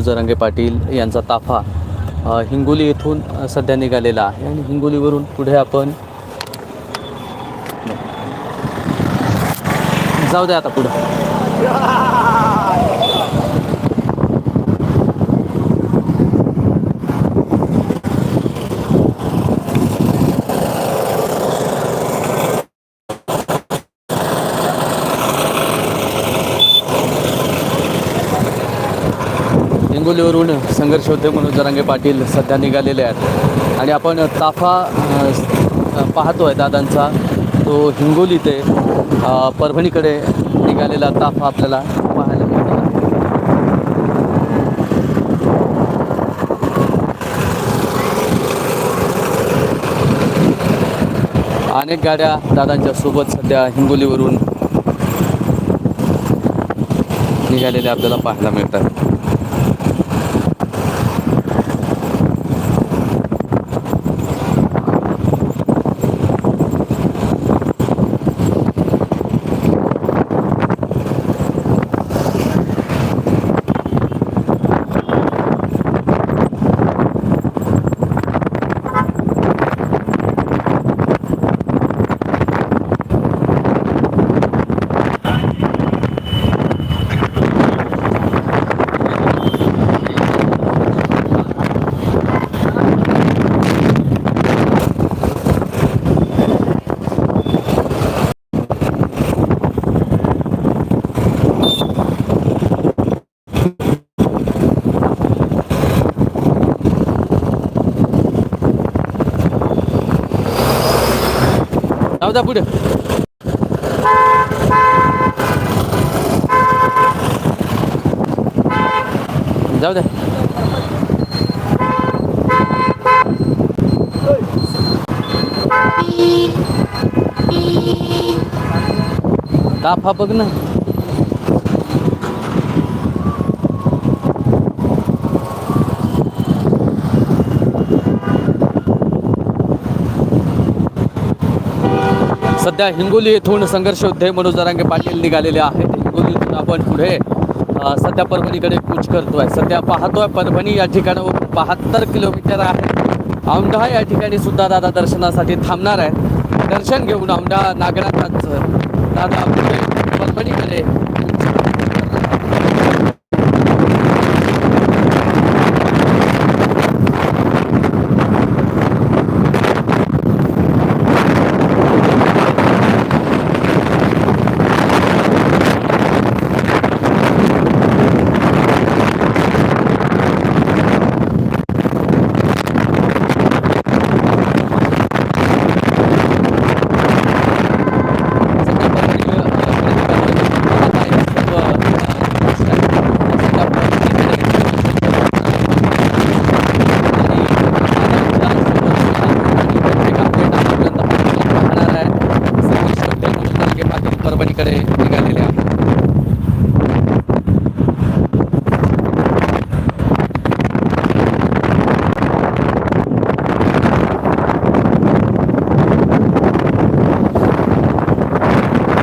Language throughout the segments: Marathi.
जरांगे पाटील यांचा ताफा हिंगोली येथून सध्या निघालेला आहे आणि हिंगोलीवरून पुढे आपण जाऊ द्या आता पुढं. हिंगोलीवरून संघर्ष होते. म्हणून जरांगे पाटील सध्या निघालेले आहेत. आणि आपण ताफा पाहतो आहे दादांचा. तो हिंगोली ते परभणीकडे निघालेला ताफा आपल्याला पाहायला मिळतो. अनेक गाड्या दादांच्या सोबत सध्या हिंगोलीवरून निघालेल्या आपल्याला पाहायला मिळतात. जाऊ पुढे. जाऊ द्या ताफा बघ ना. सध्या हिंगोली येथून संघर्ष योद्धे मनोज जरांगे पाटील निघालेले आहेत. हिंगोलीतून आपण पुढे सध्या परभणीकडे कूच करतोय. सध्या पाहतोय परभणी या ठिकाणावरून बहात्तर किलोमीटर आहे. औंढा या ठिकाणी सुद्धा दादा दर्शनासाठी थांबणार आहेत. दर्शन घेऊन औंढा नागनाथांचं दादा पुढे परभणीकडे कूच करणार. सध्या परभणी, अ, परभणीकडे सर्व, अ, सध्या परभणीकडे परभणीकडे निघालेले आहे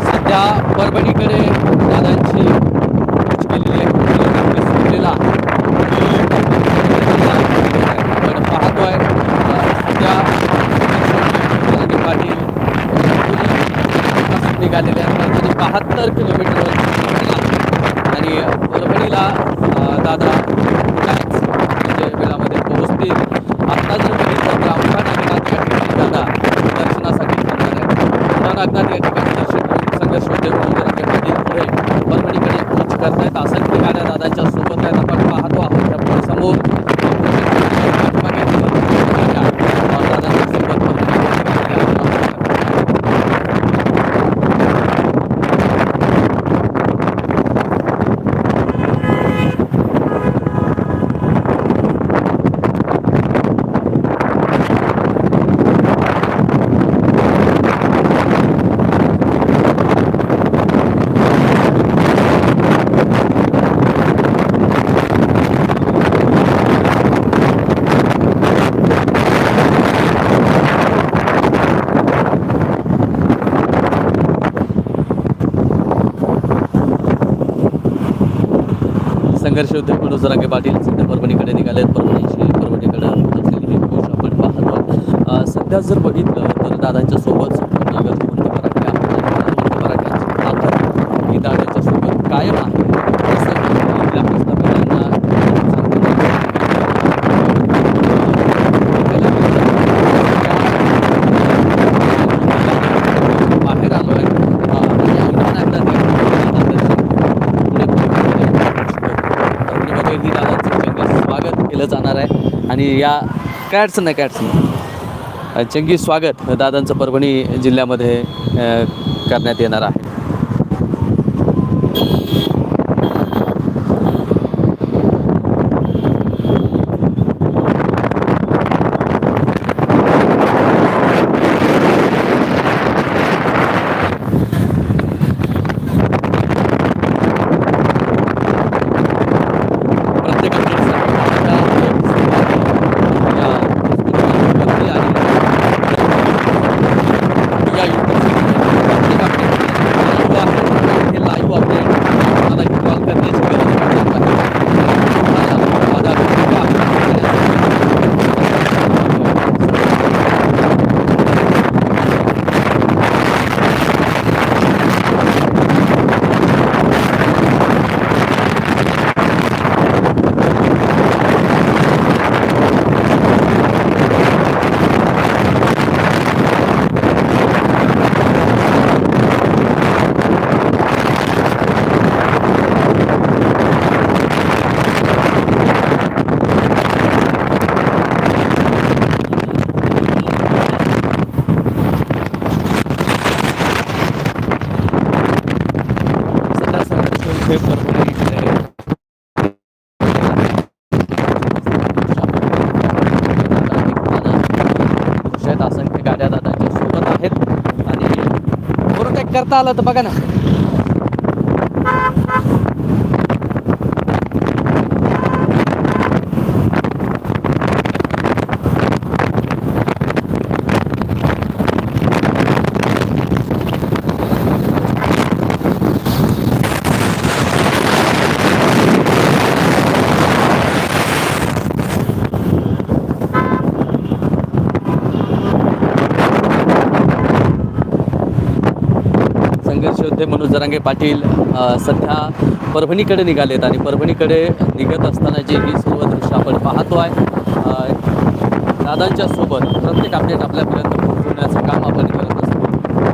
सध्या परभणीकडे दादांची कूच केलेली आहे कुठेतरी सुटलेला आपण पाहतोय अ, सध्या जरांगे पाटील हिंगोलीपासून निघालेले आहेत सत्तर बहात्तर किलोमीटर आणि परभणीला दादा म्हणजे वेळामध्ये पोहोचतील. आत्ता जर बघितलं तर औंढा नागनाथ या ठिकाणी दादा दर्शनासाठी जाणार आहे. औंढा नागनाथ या ठिकाणी दर्शन संघर्ष उद्योग पाटील पुढे परभणीकडे कूच करतायत. असंख्य गाड्या दादाच्या सोबत आहेत त्या समोर पाठीमागे गाड्या, अ, दादांच्या सोबत परभणीकडे निघालेल्या आहेत. संघर्ष उद्योग म्हणून जरांगे पाटील सध्या परभणीकडे निघाले आहेत. परभणीची परभणीकडे पोहोचलेली ही गोष्ट आपण पाहतो सध्या जर बघितलं तर दादांच्या सोबत संपूर्ण गरजवंत मराठी गरजवंत मराठ्यांची ताकद ही दादांच्या सोबत कायम आहे असं इथल्या प्रस्थापितांना सांगतो. बाहेर आलो आहे आणि अंगणात पुढे पुढे परभणीमध्ये ही दादांचं चंगी स्वागत केलं जाणार आहे आणि या काय अडचण नाही काय अडचण नाही. चंगी स्वागत दादांचं परभणी जिल्ह्यामध्ये करण्यात येणार आहे संघर्ष असंख्य गाड्या दादांच्या सोबत आहेत आणि ओव्हरटेक करता आलं तर बघा ना संघर्ष योद्धे मनोज जरांगे पाटील सध्या परभणीकडे निघालेत आणि परभणीकडे निघत असतानाची ही सर्व दृश्य आपण पाहतो आहे दादांच्या सोबत प्रत्येक अपडेट आपल्यापर्यंत पोहोचवण्याचं काम आपण करत असतो.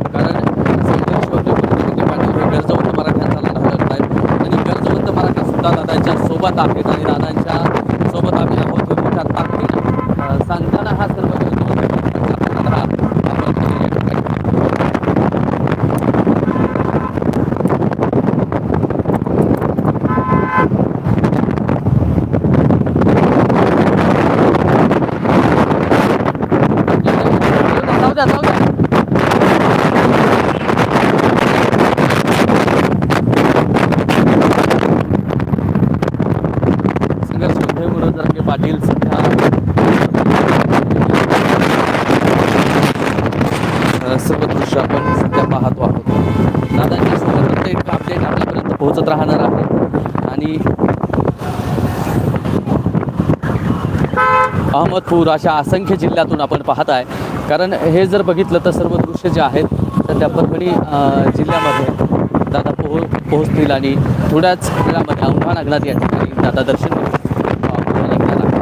कारण संघर्ष योद्धे मनोज जरांगे गरजवंत मराठ्यांचा लढा लढत आहेत आणि गरजवंत मराठा सुद्धा दादांच्या सोबत आहेत आणि दादांच्या सोबत आम्ही आहोत हे मोठ्या ताकदीनं अ, सांगताना हा सर्व गरजवंत मराठ्यांचा लढा आपण या ठिकाणी जाऊ द्या जाऊ द्या संघर्ष उद्धव मनोज जरांगे पाटील सध्या अ, सर्व दृश्य आपण सध्या पाहतो आहोत दादांच्या सोबत प्रत्येक अपडेट आपल्यापर्यंत पोहोचत राहणार आहे. आणि अहमदपूर अशा असंख्य जिल्ह्यातून आपण पाहत आहे कारण हे जर बघितलं तर सर्व दृश्य जे आहेत तर त्या परभणी जिल्ह्यामध्ये दादा पोहो पोहोचतील आणि थोड्याच वेळामध्ये औंढा नागनाथ या ठिकाणी दादा दर्शन घेऊ अ, निघणार आहे.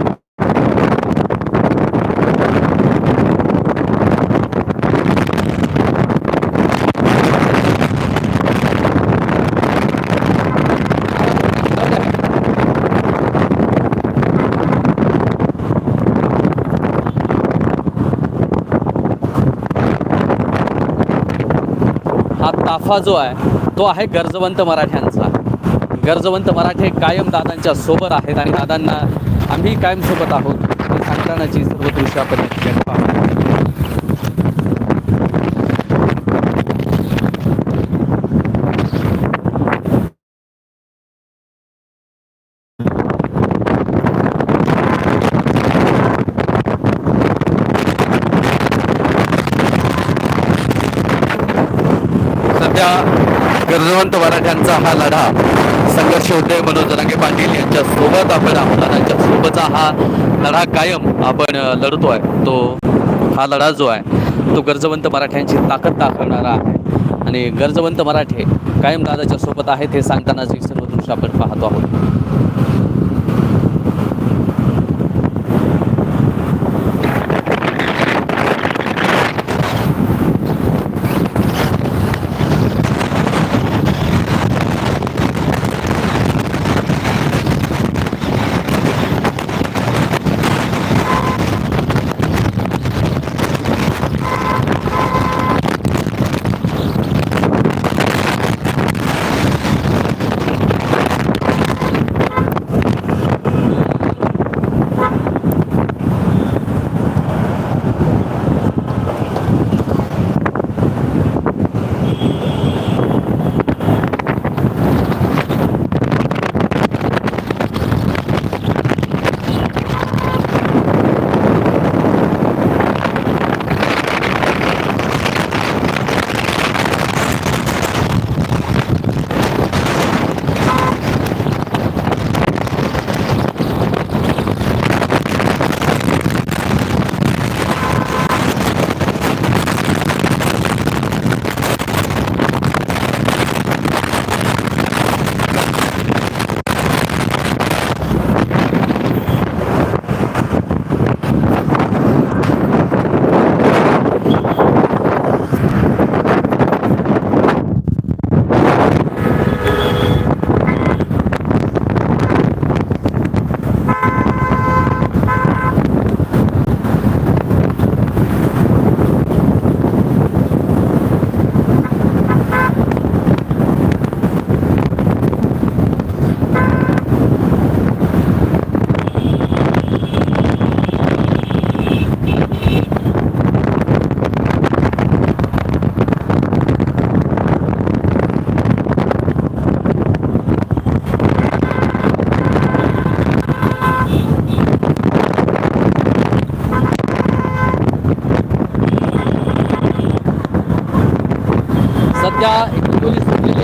हा ताफा जो आहे तो आहे गरजवंत मराठ्यांचा. गरजवंत मराठे कायम दादांच्या सोबत आहेत आणि दादांना आम्ही कायम सोबत आहोत सांगतानाची सर्व दृश्य आपण सध्या गरजवंत मराठ्यांचा हा लढा संघर्ष होते. मनोज जरांगे पाटील यांच्या सोबत आपण आमदारांच्या सोबतचा हा लढा कायम आपण लढतो आहे तो हा लढा जो आहे तो गरजवंत मराठ्यांची ताकद दाखवणारा आहे. आणि गरजवंत मराठे कायम दादाच्या सोबत आहेत हे सांगतानाच ही सर्व दृश्य आपण पाहतो आहोत.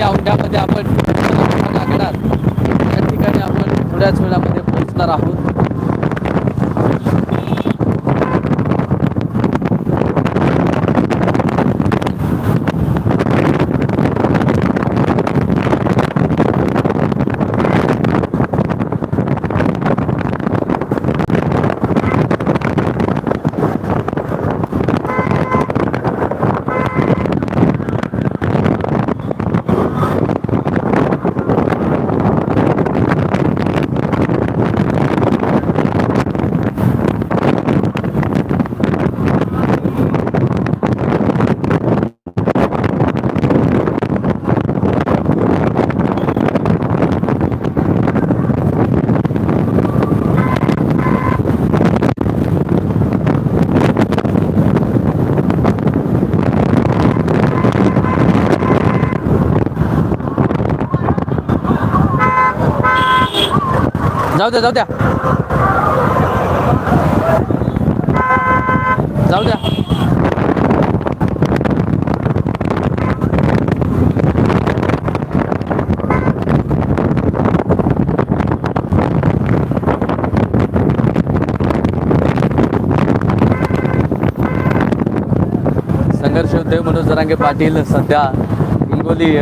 या औंढ्यामध्ये आपण लागणार या ठिकाणी आपण थोड्याच वेळामध्ये पोहोचणार आहोत. जाऊ द्या जाऊ द्या. जाऊ द्या. संघर्ष होते मनोज जरांगे पाटील सध्या हिंगोली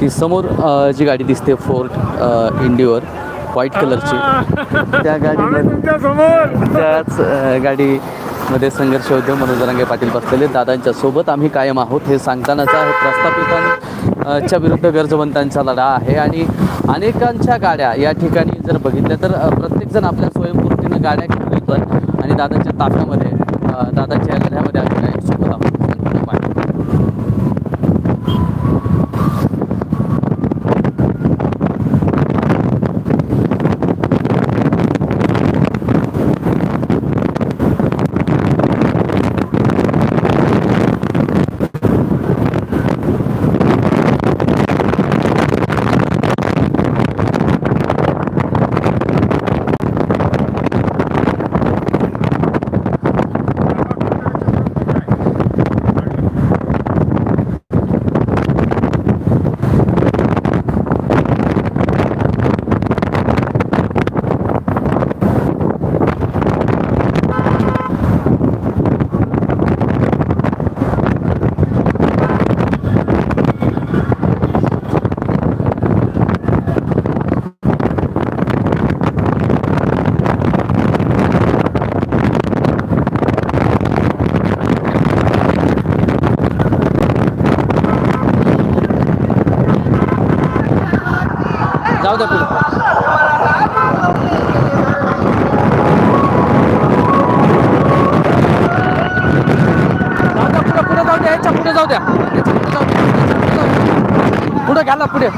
ती समोर जी गाडी दिसते फोर्ट इंडिओर व्हाईट कलरची त्या गाडीमध्ये त्याच अ, गाडीमध्ये संघर्ष होते. मनोज जरांगे पाटील बसलेले दादांच्या सोबत. आम्ही कायम आहोत. हे सांगतानाचा हे प्रस्थापितांच्या विरुद्ध गरजवंतांचा लढा आहे. आणि अनेकांच्या गाड्या या ठिकाणी जर बघितल्या तर प्रत्येकजण आपल्या स्वयंपूर्तीनं गाड्या घेऊन येतोय. आणि दादांच्या ताफ्यामध्ये दादांच्या लढ्यामध्ये आम्ही जाऊ द्या पुढे. जाऊ याच्यापुढे जाऊ द्या. पुढे घ्याला पुढे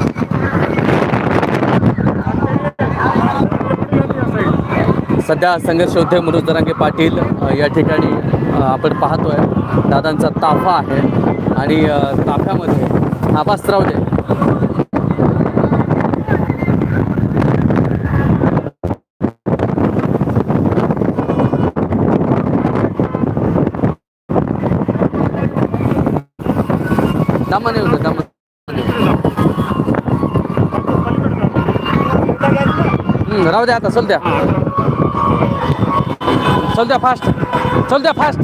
सध्या संघर्ष योद्धे मनोज दरांगे पाटील या ठिकाणी आपण पाहतोय. दादांचा ताफा आहे. आणि ताफ्यामध्ये आभास राव दे दमाने होतं दमा हम्म, राहू द्या आता चल द्या. चल द्या फास्ट चल द्या फास्ट